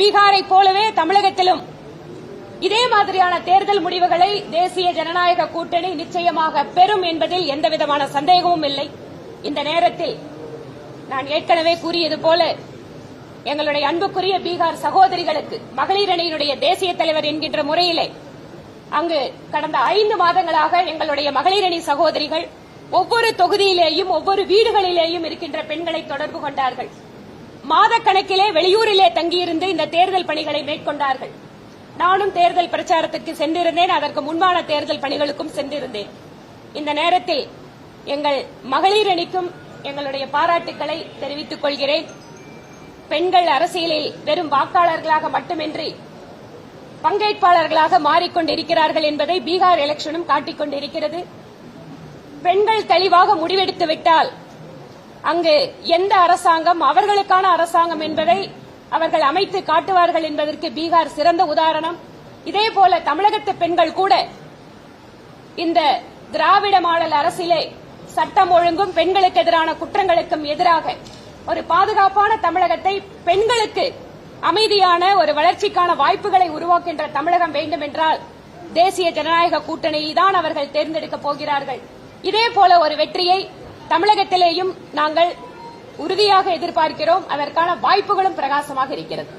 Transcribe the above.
பீகாரை போலவே தமிழகத்திலும். இதே மாதிரியான தேர்தல் முடிவுகளை தேசிய ஜனநாயக கூட்டணி நிச்சயமாக பெறும் என்பதில் எந்தவிதமான சந்தேகமும் இல்லை. இந்த நேரத்தில் நான் ஏற்கனவே கூறியது போல எங்களுடைய அன்புக்குரிய பீகார் சகோதரிகளுக்கு மகளிர் அணியினுடைய தேசிய தலைவர் என்கின்ற முறையிலே அங்கு கடந்த ஐந்து மாதங்களாக எங்களுடைய மகளிர் அணி சகோதரிகள் ஒவ்வொரு தொகுதியிலேயும் ஒவ்வொரு வீடுகளிலேயும் இருக்கின்ற பெண்களை தொடர்பு கொண்டார்கள். மாதக்கணக்கிலே வெளியூரிலே தங்கியிருந்து இந்த தேர்தல் பணிகளை மேற்கொண்டார்கள். நானும் தேர்தல் பிரச்சாரத்துக்கு சென்றிருந்தேன். அதற்கு முன்பான தேர்தல் பணிகளுக்கும் சென்றிருந்தேன். இந்த நேரத்தில் எங்கள் மகளிர் அணிக்கும் எங்களுடைய பாராட்டுக்களை தெரிவித்துக் கொள்கிறேன். பெண்கள் அரசியலில் வெறும் வாக்காளர்களாக மட்டுமின்றி பங்கேற்பாளர்களாக மாறிக்கொண்டிருக்கிறார்கள் என்பதை பீகார் எலெக்ஷனும் காட்டிக் கொண்டிருக்கிறது பெண்கள் தெளிவாக முடிவெடுத்து விட்டால் அங்கு எந்த அரசாங்கம் அவர்களுக்கான அரசாங்கம் என்பதை அவர்கள் அமைத்து காட்டுவார்கள் என்பதற்கு பீகார் சிறந்த உதாரணம். இதேபோல தமிழகத்து பெண்கள் கூட இந்த திராவிட மாடல் அரசிலே சட்டம் ஒழுங்கும் பெண்களுக்கு எதிரான குற்றங்களுக்கும் எதிராக ஒரு பாதுகாப்பான தமிழகத்தை பெண்களுக்கு அமைதியான ஒரு வளர்ச்சிக்கான வாய்ப்புகளை உருவாக்கின்ற தமிழகம் வேண்டும் என்றால் தேசிய ஜனநாயக கூட்டணியை தான் அவர்கள் தேர்ந்தெடுக்கப் போகிறார்கள். இதே போல ஒரு வெற்றியை தமிழகத்திலேயும் நாங்கள் உறுதியாக எதிர்பார்க்கிறோம். அதற்கான வாய்ப்புகளும் பிரகாசமாக இருக்கிறது.